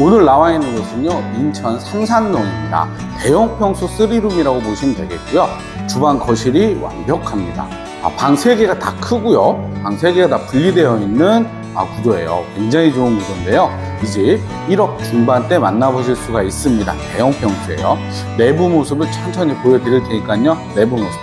오늘 나와 있는 곳은요, 인천 삼산동입니다. 대형 평수 3룸이라고 보시면 되겠고요. 주방 거실이 완벽합니다. 아, 방 3개가 다 크고요. 방 3개가 다 분리되어 있는 아, 구조예요. 굉장히 좋은 구조인데요. 이 집 1억 중반대 만나보실 수가 있습니다. 대형 평수예요. 내부 모습을 천천히 보여드릴 테니까요. 내부 모습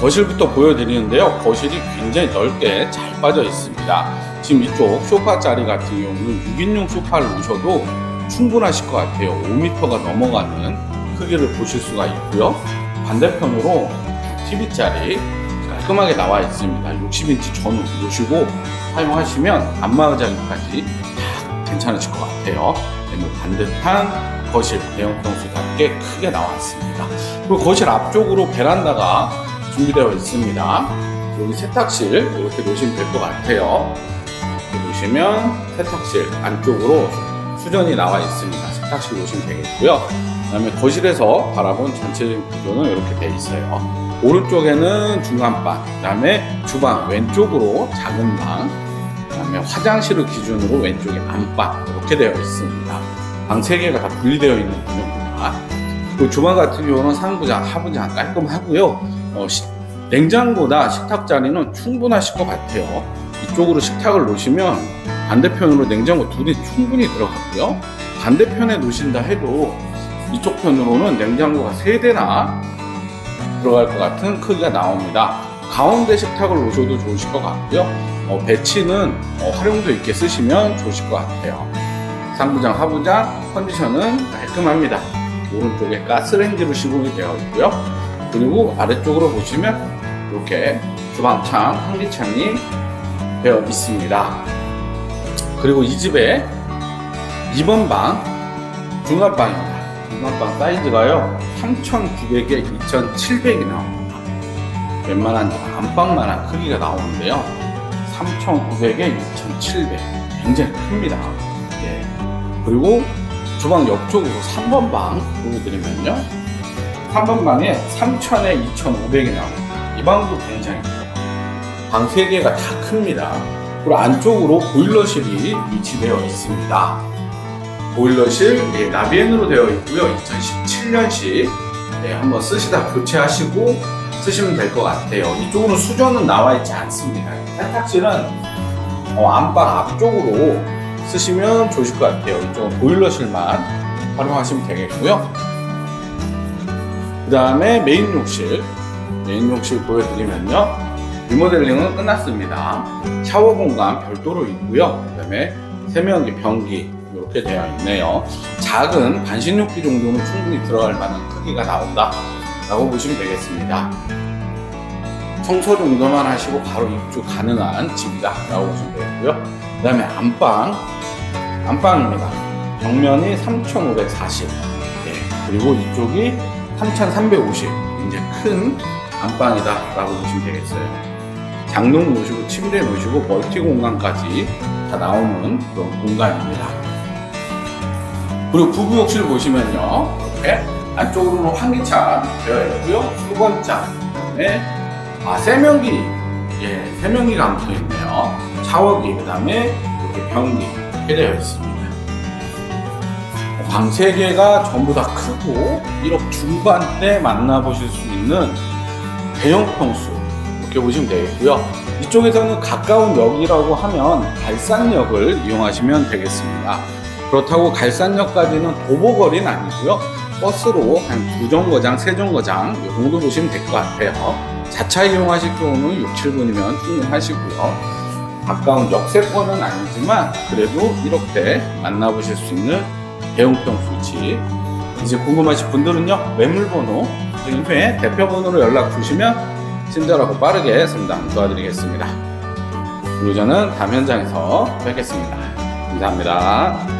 거실부터 보여드리는데요. 거실이 굉장히 넓게 잘 빠져 있습니다. 지금 이쪽 소파 자리 같은 경우는 6인용 소파를 놓으셔도 충분하실 것 같아요. 5m가 넘어가는 크기를 보실 수가 있고요. 반대편으로 TV 자리 깔끔하게 나와 있습니다. 60인치 전후 놓으시고 사용하시면 안마의자까지 다 괜찮으실 것 같아요. 네, 뭐 반듯한 거실 대형 평수답게 크게 나왔습니다. 그리고 거실 앞쪽으로 베란다가 준비되어 있습니다. 여기 세탁실 이렇게 놓으시면 될 것 같아요. 이렇게 놓으시면 세탁실 안쪽으로 수전이 나와 있습니다. 세탁실 놓으시면 되겠고요. 그 다음에 거실에서 바라본 전체적인 구조는 이렇게 되어 있어요. 오른쪽에는 중간방, 그 다음에 주방 왼쪽으로 작은 방, 그 다음에 화장실을 기준으로 왼쪽에 안방 이렇게 되어 있습니다. 방 세 개가 다 분리되어 있는 구조입니다. 그 주방 같은 경우는 상부장, 하부장 깔끔하고요. 어, 시- 냉장고나 식탁 자리는 충분하실 것 같아요. 이쪽으로 식탁을 놓으시면 반대편으로 냉장고 두 대 충분히 들어가고요. 반대편에 놓으신다 해도 이쪽 편으로는 냉장고가 세 대나 들어갈 것 같은 크기가 나옵니다. 가운데 식탁을 놓으셔도 좋으실 것 같고요. 어, 배치는 어, 활용도 있게 쓰시면 좋으실 것 같아요. 상부장, 하부장 컨디션은 깔끔합니다. 오른쪽에 가스레인지로 시공이 되어 있고요. 그리고 아래쪽으로 보시면 이렇게 주방창, 환기창이 되어 있습니다. 그리고 이 집에 2번 방, 중간방입니다. 중간방 사이즈가요, 3,900에 2,700이 나옵니다. 웬만한 안방만한 크기가 나오는데요. 3,900에 2,700. 굉장히 큽니다. 예. 그리고 주방 옆쪽으로 3번 방 보여드리면요. 3번 방에 3,000에 2,500이 나옵니다. 이 방도 굉장히 커요. 방 3개가 다 큽니다. 그리고 안쪽으로 보일러실이 위치되어 있습니다. 보일러실 예, 나비엔으로 되어 있고요. 2017년식 한번 쓰시다 교체하시고 쓰시면 될 것 같아요. 이쪽으로는 수전은 나와 있지 않습니다. 세탁실은 어, 안방 앞쪽으로 쓰시면 좋으실 것 같아요. 이쪽은 보일러실만 활용하시면 되겠고요. 그 다음에 메인 욕실. 메인 욕실 보여드리면요. 리모델링은 끝났습니다. 샤워 공간 별도로 있고요. 그 다음에 세면기, 변기 이렇게 되어 있네요. 작은 반신욕기 정도는 충분히 들어갈 만한 크기가 나온다. 라고 보시면 되겠습니다. 청소 정도만 하시고 바로 입주 가능한 집이다. 라고 보시면 되겠고요. 그 다음에 안방. 안방입니다. 벽면이 3540. 네. 그리고 이쪽이 3350. 굉장히 큰 안방이다. 라고 보시면 되겠어요. 장롱 놓으시고 침대 놓으시고 멀티 공간까지 다 나오는 그런 공간입니다. 그리고 부부 욕실 보시면요. 이렇게 안쪽으로는 환기창 되어 있고요. 수건장, 그다음에 아 세면기, 예 세면기가 붙어 있네요. 샤워기, 그다음에 이렇게 변기 이렇게 되어 있습니다. 개가 전부 다 크고 1억 중반대 만나보실 수 있는 대형 평수 이렇게 보시면 되겠고요. 이쪽에서는 가까운 역이라고 하면 갈산역을 이용하시면 되겠습니다. 그렇다고 갈산역까지는 도보거리는 아니고요. 버스로 한 두 정거장, 세 정거장 이 정도 보시면 될 것 같아요. 자차 이용하실 경우는 6, 7분이면 충분하시고요. 가까운 역세권은 아니지만 그래도 1억대 만나보실 수 있는 대형평 수치 이제 궁금하신 분들은요 매물번호 이후에 대표번호로 연락 주시면 친절하고 빠르게 상담 도와드리겠습니다. 그리고 저는 다음 현장에서 뵙겠습니다. 감사합니다.